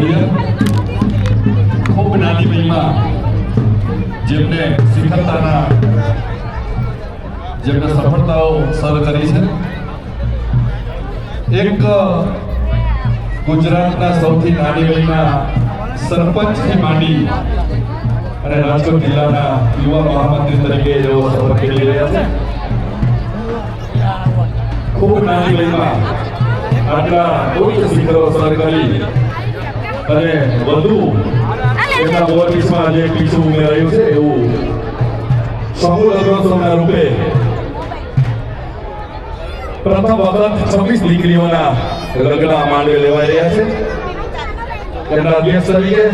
ભવ્ય ખૂબ નાની વયમાં જેમને શિખરતાના, જેમને સફળતાઓ સર કરી છે. એક ગુજરાતના સૌથી નાની વયના સરપંચથી માંડી અને રાજકોટ જિલ્લાના યુવા મહામંત્રી તરીકે જેઓ સફર કરી રહ્યા છે. ખૂબ નાની વયમાં આટલા ઉચ્ચ શિખરો સર કરી અને વધુ એના ઓફિસમાં જે પીછું ઉમેરાયું છે એવું સમૂહ લગ્નોત્સવના રૂપે. પ્રથમ વખત છવ્વીસ દીકરીઓના લગ્ન માંડવે લેવાઈ રહ્યા છે. એમના અધ્યક્ષ તરીકે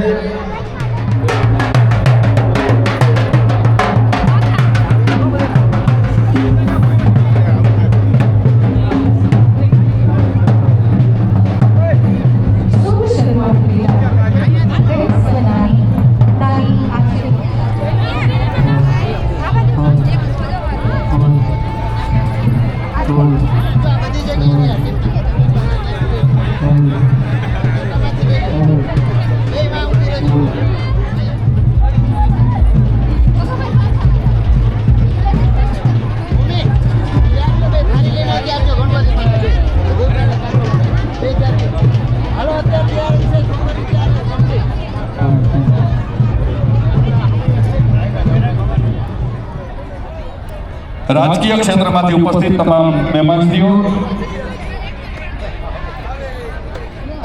રાજકીય ક્ષેત્રમાંથી ઉપસ્થિત તમામ મહેમાનશ્રીઓ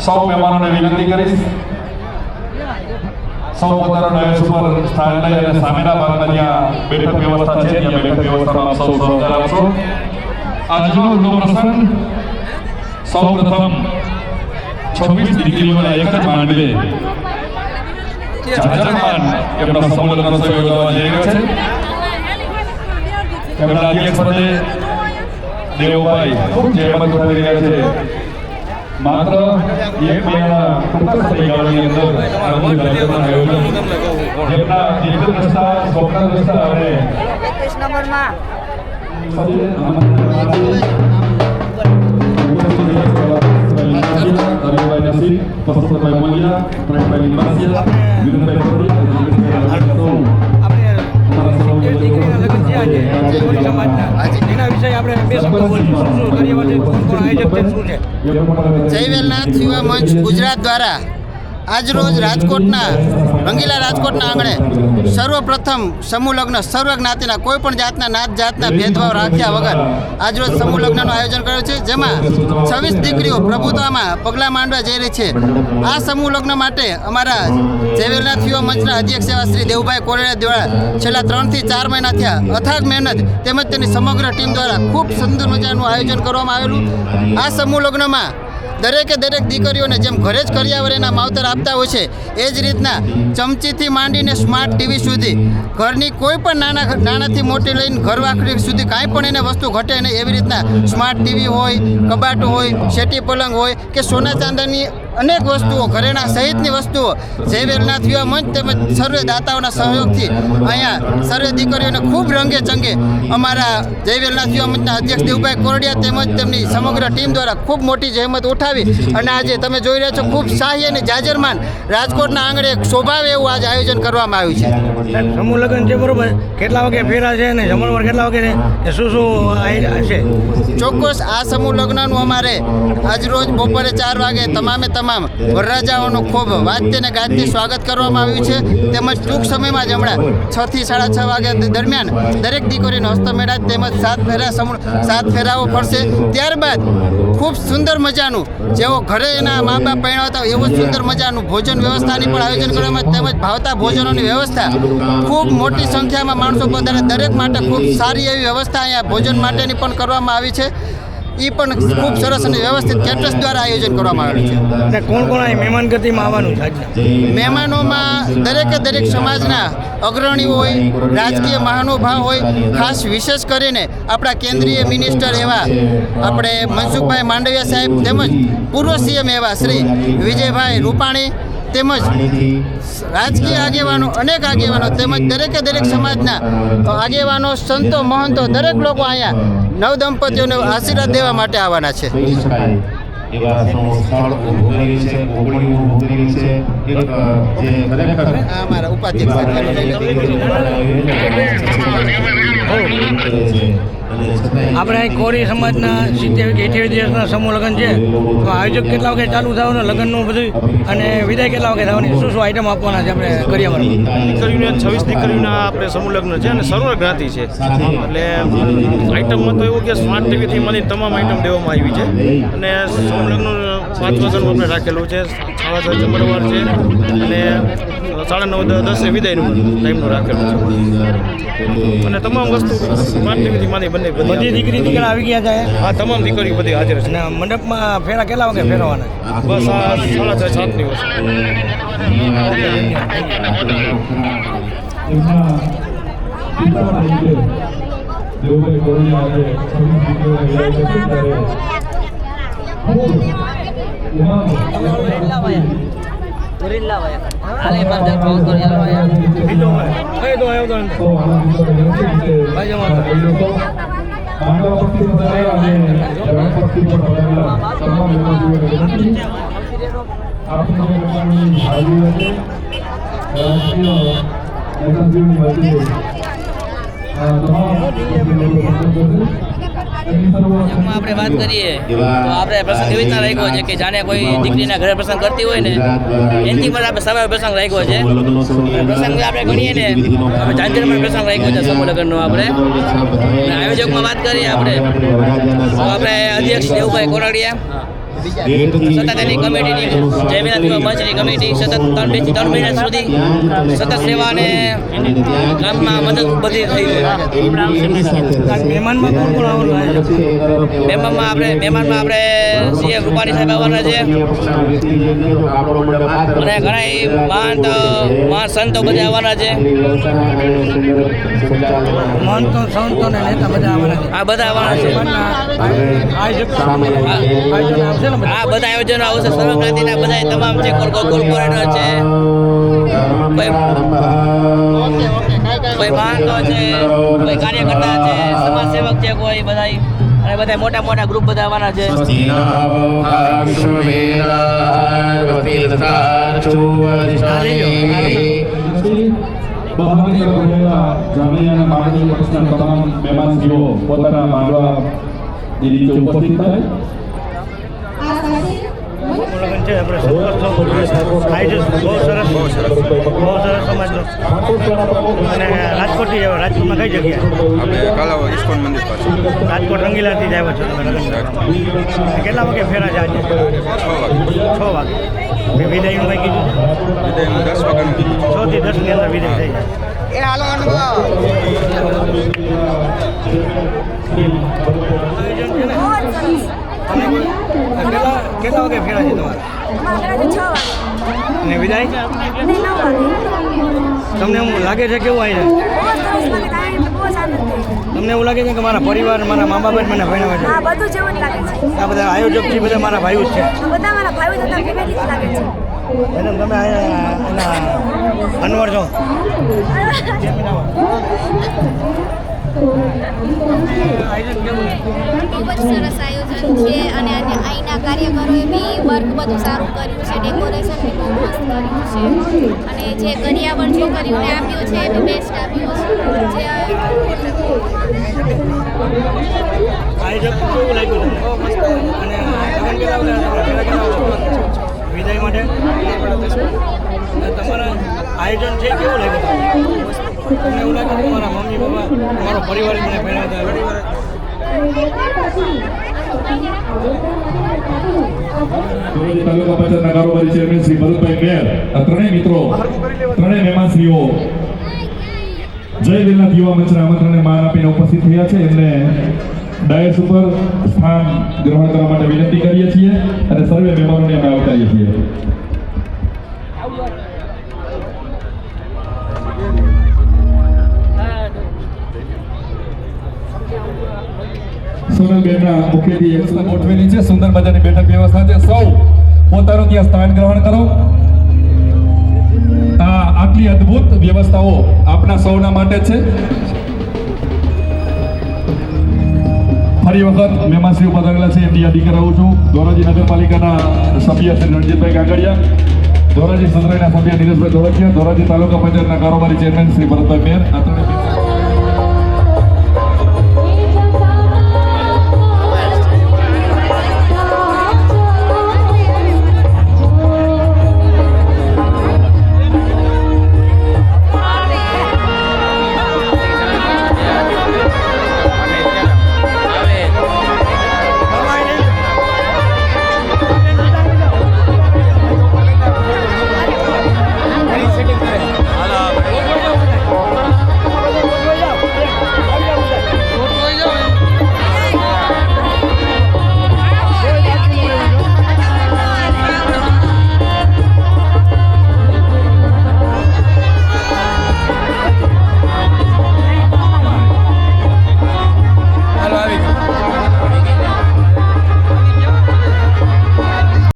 સૌ મહેમાનોને વિનંતી કરીશ. સૌ પોતાના ડાયસ ઉપર સ્થાન લઈ અને સામેના ભાગમાં જ્યાં બેઠક વ્યવસ્થા છે ત્યાં બેઠક વ્યવસ્થામાં સૌ સહકાર આપશો. આજનો ઉલ્લો પ્રસંગ સૌ પ્રથમ છવ્વીસ દીકરીઓના એક જ માંડવે જાજરમાન એમના સંમેલન યોજવા જઈ રહ્યો છે. એમના અધ્યક્ષ પદે દેવભાઈ ખૂબ જહેમત ઉઠાવી રહ્યા છે માત્ર એક મહિના ટૂંકા સમયગાળાની અંદર આ અમૂલ કાર્યક્રમનું આયોજન જેમના દીર્ઘદ્રષ્ટા એના વિશે આપણે કોણ કોણ આયોજક છે? શું છે? યુવા મંચ ગુજરાત દ્વારા આજરોજ રાજકોટના રંગીલા રાજકોટના આંગણે સર્વપ્રથમ સમૂહ લગ્ન સર્વ જ્ઞાતિના કોઈ પણ જાતના નાત જાતના ભેદભાવ રાખ્યા વગર આજરોજ સમૂહ લગ્નનું આયોજન કર્યું છે, જેમાં છવ્વીસ દીકરીઓ પ્રભુત્વમાં પગલાં માંડવા જઈ રહી છે. આ સમૂહ લગ્ન માટે અમારા જયવેલનાથ યુવા મંચના અધ્યક્ષ એવા શ્રી દેવભાઈ કોરેડા દ્વારા છેલ્લા ત્રણથી ચાર મહિના થયા. અથાગ મહેનત તેમજ તેની સમગ્ર ટીમ દ્વારા ખૂબ સુંદર મજાનું આયોજન કરવામાં આવેલું. આ સમૂહ લગ્નમાં દરેકે દરેક દીકરીઓને જેમ ઘરે જ કર્યાવરેના માવતર આપતા હોય છે, એ જ રીતના ચમચીથી માંડીને સ્માર્ટ ટીવી સુધી, ઘરની કોઈ પણ નાના નાનાથી મોટી લઈને ઘર વાખરી સુધી કાંઈ પણ એને વસ્તુ ઘટે નહીં, એવી રીતના સ્માર્ટ ટીવી હોય, કબાટ હોય, શેટી પલંગ હોય કે સોના ચાંદાની અનેક વસ્તુઓ ઘરેણા સહિતની વસ્તુઓ જય યુવા મંચ તેમજ સર્વે દાતાઓના સહયોગથી અહીંયા સર્વે દીકરીઓને ખૂબ રંગે ચંગે અમારા જય વેલનાથ યુવા મંચના અધ્યક્ષ દેવભાઈ કોરડિયા તેમજ તેમની સમગ્ર ટીમ દ્વારા ખૂબ મોટી જહેમત ઉઠાવી અને આજે તમે જોઈ રહ્યા છો ખૂબ શાહી અને જાજરમાન રાજકોટના આંગણે એક શોભાવે એવું આજે આયોજન કરવામાં આવ્યું છે. સમૂહ લગ્ન છે બરોબર. કેટલા વાગે ફેરા છે અને જમણવાર કેટલા વાગે છે? શું શું છે? ચોક્કસ આ સમૂહ લગ્નનું અમારે આજરોજ બપોરે ચાર વાગે તમામે તમામ વરરાજાઓનું ખૂબ વાદ્ય અને ગાજથી સ્વાગત કરવામાં આવ્યું છે. તેમજ ટૂંક સમયમાં જ હમણાં છ થી સાડા છ વાગ્યા દરમિયાન દરેક દીકરીનો હસ્તમેળા તેમજ સાત ફેરા સાત ફેરાઓ ફરશે. ત્યારબાદ ખૂબ સુંદર મજાનું જેવો ઘરે એના મા બાપ પરણાવતા હોય એવું સુંદર મજાનું ભોજન વ્યવસ્થાની પણ આયોજન કરવામાં તેમજ ભાવતા ભોજનોની વ્યવસ્થા ખૂબ મોટી સંખ્યામાં માણસો પધારે. દરેક માટે ખૂબ સારી એવી વ્યવસ્થા અહીંયા ભોજન માટેની પણ કરવામાં આવી છે. એ પણ ખૂબ સરસ અને વ્યવસ્થિત કેટરસ દ્વારા આયોજન કરવામાં આવ્યું છે. અને કોણ કોણ મહેમાન ગતિમાં આવવાનું છે મહેમાનોમાં દરેકે દરેક સમાજના અગ્રણીઓ હોય રાજકીય મહાનુભાવ હોય ખાસ વિશેષ કરીને આપણા કેન્દ્રીય મિનિસ્ટર એવા આપણે મનસુખભાઈ માંડવિયા સાહેબ તેમજ પૂર્વ સીએમ એવા શ્રી વિજયભાઈ રૂપાણી તેમજ રાજકીય આગેવાનો અનેક આગેવાનો તેમજ દરેકે દરેક સમાજના આગેવાનો સંતો મહંતો દરેક લોકો અહીંયા નવ દંપતીઓને આશીર્વાદ દેવા માટે આવવાના છે. એવા સ્થળ ઊભું કરી છે ઓગણીઓ ઊભું કરી છે એક જે ખરેખર અમારા ઉપાધ્યક્ષ આપણે અહીં કોરી સમાજના સિત્તેર અઠ્યાવીસ દિવસના સમૂહ લગ્ન છે. તો આયોજક કેટલા વાગે ચાલુ થવાનું લગ્નનું બધું? અને વિદાય કેટલા વાગે થવાની? શું શું આઈટમ આપવાના છે આપણે કરિયાવરમાં દીકરીઓને છવ્વીસ દીકરીઓના આપણે સમૂહ લગ્ન છે અને સર્વ જ્ઞાતિ છે. એટલે આઈટમમાં તો એવું કે સ્માર્ટ ટીવીથી મને તમામ આઈટમ દેવામાં આવી છે. અને સમૂહ લગ્ન પાંચ વાગ્યાનું આપણે રાખેલું છે. સાડા છ જમણવાર છે. અને સાડા નવ દસે વિદાયનું ટાઈમનું રાખેલું છે. અને તમામ વસ્તુ ટીવીથી માની બંને બધી દીકરી દીકરા આવી ગયા છે? આ તમામ દીકરીઓ બધી હાજર છે. અને મંડપમાં ફેરા કેટલા વાગે ફેરવાના? બસ આ સાડા છ સાત દિવસ તમામ મહેમાનોને વિનંતી આપની લોકોની હાજરી હશે રાષ્ટ્રીય તમામ એમની આપણે વાત કરીએ, તો આપણે પ્રસંગ એવી રીતના રાખ્યો છે કે જાણે કોઈ દીકરીના ઘરે પ્રસંગ કરતી હોય ને, એનથી પણ આપણે સમય પ્રસંગ રાખ્યો છે. પ્રસંગ આપણે ગણીએ ને, આપણે જાંજરમાં પ્રસંગ રાખ્યો છે સમૂહ લગ્નનો આપણે આયોજકમાં વાત કરીએ આપણે. તો આપણે અધ્યક્ષ દેવભાઈ કોરડિયા. સતત એની કમિટીની કમિટી સતત ત્રણ બે ત્રણ મહિના સુધી સતત સેવા અને ગામમાં મદદ બધી થઈ છે. મહેમાનમાં કોણ કોણ આવવાનું મહેમાનમાં આપણે મહેમાનમાં આપણે સીએમ રૂપાણી સાહેબ આવવાના છે. અને ઘણા મહાન મહાન સંતો બધા આવવાના છે. મહંતો સંતો ને નેતા બધા આવવાના છે. આ બધા આવવાના છે. આ બધા આયોજનો આવશે સર્વક્રાંતિના બધા તમામ છે કોર્પો કોર્પોરેટર છે કોઈ મહાનતો છે કોઈ કાર્યકર્તા છે સમાજ સેવક છે કોઈ બધા અને બધા મોટા મોટા ગ્રુપ બધા આવવાના છે. બહારની પક્ષના તમામ મહેમાનજીઓ પોતાના માંડવા નીચે ઉપસ્થિત થાય. બહુ સરસ બહુ સરસ બહુ સરસ સમાજનો અને રાજકોટથી આવ્યો રાજકોટમાં કઈ જગ્યાએ રાજકોટ રંગીલાથી જ આવ્યો છો કેટલા વાગે. ફેરા છે છ છ વાગે વિદાયનું કંઈ કીધું વિદાયનું કીધું છ દસની અંદર વિદાય થઈ જાય કેટલા વાગે ફેરા છે તમારે ને વિદાય તમને એવું લાગે છે કેવું આવીને તમને એવું લાગે છે કે મારા પરિવાર મારા મા બાપ મને ભણાવે છે આ બધા આયોજક છે બધા મારા ભાઈઓ જ છે મેડમ તમે એના અનવર છે? ખૂબ જ સરસ આયોજન છે અને અહીંના કાર્યકરોએ બી વર્ક બધું સારું કર્યું છે ડેકોરેશન બી બહુ મસ્ત કર્યું છે. અને જે કરિયાવર છોકરીઓને આપ્યું છે, એ બેસ્ટ આપ્યું છે? વિદાય માટે. તમારા આયોજન છે, કેવું લાગ્યું એવું લાગે કે મારા મમ્મી, પપ્પા, મારો પરિવાર મને તાલુકા પંચાયતના કારોબારી ચેરમેન ત્રણેય મિત્રો, ત્રણેય મહેમાનશ્રીઓ જય દિલનાથ યુવા મંચના આમંત્રણને માન આપીને ઉપસ્થિત થયા છે. એમને ડાયસ ઉપર સ્થાન ગ્રહણ કરવા માટે વિનંતી કરીએ છીએ અને સર્વે મહેમાનોને અમે આવકારીએ છીએ. સોનલબેનના એક સુંદર ગોઠવેલી છે. સુંદર મજાની બેઠક વ્યવસ્થા છે. સૌ પોતાનું ત્યાં સ્થાન ગ્રહણ કરો. આ આટલી અદ્ભુત વ્યવસ્થાઓ આપના સૌના માટે છે. ફરી વખત મહેમાનશ્રી પધારેલા છે. એમની યાદી કરાવું છું. ધોરાજી નગરપાલિકાના સભ્ય શ્રી રણજીતભાઈ કાગડિયા. ધોરાજી સદરાયના સભ્ય નીરજભાઈ ધોળકિયા. ધોરાજી તાલુકા પંચાયતના કારોબારી ચેરમેન શ્રી ભરતભાઈ મેર. આ ત્રણેય